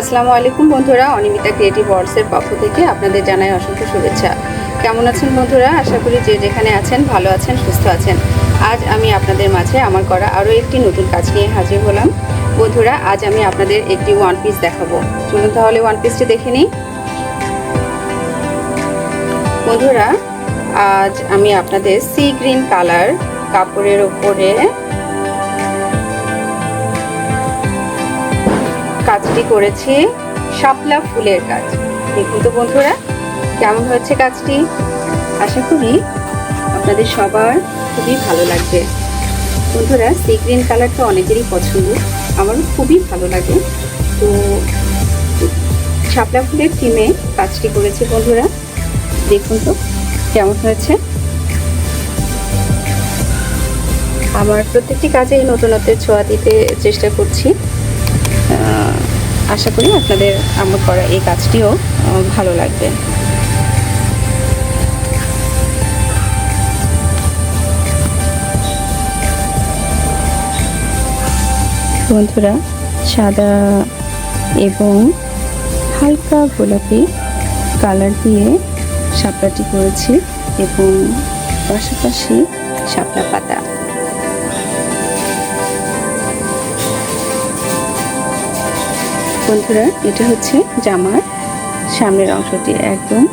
আসসালামু আলাইকুম বন্ধুরা, অনিমিতা ক্রিয়েটিভ ওয়ার্ডসের পক্ষ থেকে আপনাদের জানাই অসংখ্য শুভেচ্ছা। কেমন আছেন বন্ধুরা? আশা করি যে যেখানে আছেন, ভালো আছেন, সুস্থ আছেন। আজ আমি আপনাদের মাঝে আমার করা আরও একটি নতুন কাজ নিয়ে হাজির হলাম। বন্ধুরা, আজ আমি আপনাদের একটি ওয়ান পিস দেখাবো। চলুন তাহলে ওয়ান পিসটি দেখে নিই। বন্ধুরা, আজ আমি আপনাদের সি গ্রিন কালার কাপড়ের ওপরে কাজটি করেছি শাপলা ফুলের কাজ। দেখুন তো বন্ধুরা, কেমন হয়েছে কাজটি? আশা করি আপনাদের সবার খুবই ভালো লাগবে। বন্ধুরা সি গ্রিন কালারটা অনেকেরই পছন্দ, আমারও খুবই ভালো লাগে। তো শাপলা ফুলের থিমে কাজটি করেছি বন্ধুরা, দেখুন তো কেমন হয়েছে। আমার প্রত্যেকটি কাজেই নতুনত্বের ছোঁয়া দিতে চেষ্টা করছি। আশা করি আপনাদের আমার করা এই কাজটিও ভালো লাগবে। বন্ধুরা, সাদা এবং হালকা গোলাপি কালার দিয়ে শাপলাটি করেছি এবং পাশাপাশি শাপলা পাতা। বন্ধুরা, এটা হচ্ছে জামার সামনের অংশটি একদম।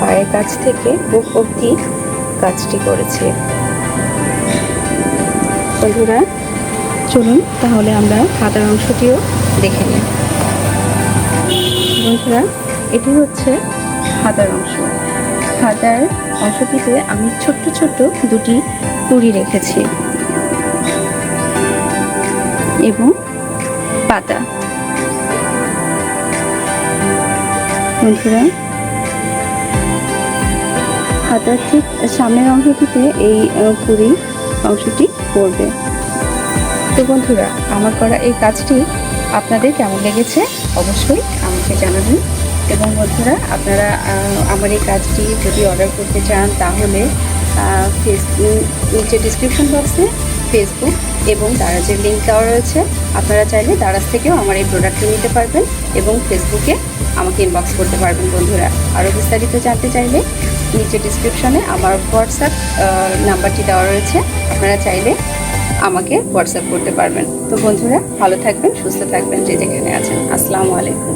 পায়ের কাছ থেকে বুক অবধি কাজটি করেছে। বন্ধুরা, চলুন তাহলে আমরা হাতার অংশটিও দেখে নিই। বন্ধুরা, এটি হচ্ছে হাতার অংশ। হাতার অংশটিতে আমি ছোট্ট ছোট্ট দুটি কুড়ি রেখেছি। এবং পাতা। বন্ধুরা হাতার ঠিক সামনের অংশটিতে এই পুরি অংশটি পড়বে। তো বন্ধুরা, আমার করা এই কাজটি আপনাদের কেমন লেগেছে অবশ্যই আমাকে জানাবেন। এবং বন্ধুরা, আপনারা আমার এই কাজটি যদি অর্ডার করতে চান, তাহলে ফেসবুক নিচে ডিসক্রিপশন বক্সে ফেসবুক এবং দারাজের লিঙ্ক দেওয়া রয়েছে। আপনারা চাইলে দারাজ থেকেও আমার এই প্রোডাক্টটি নিতে পারবেন এবং ফেসবুকে আমাকে ইনবক্স করতে পারবেন বন্ধুরা। আরও বিস্তারিত জানতে চাইলে নিচে ডিসক্রিপশনে আমার হোয়াটসঅ্যাপ নাম্বারটি দেওয়া রয়েছে। আপনারা চাইলে আমাকে হোয়াটসঅ্যাপ করতে পারবেন। তো বন্ধুরা, ভালো থাকবেন, সুস্থ থাকবেন যে যেখানে আছেন। আসসালামু আলাইকুম।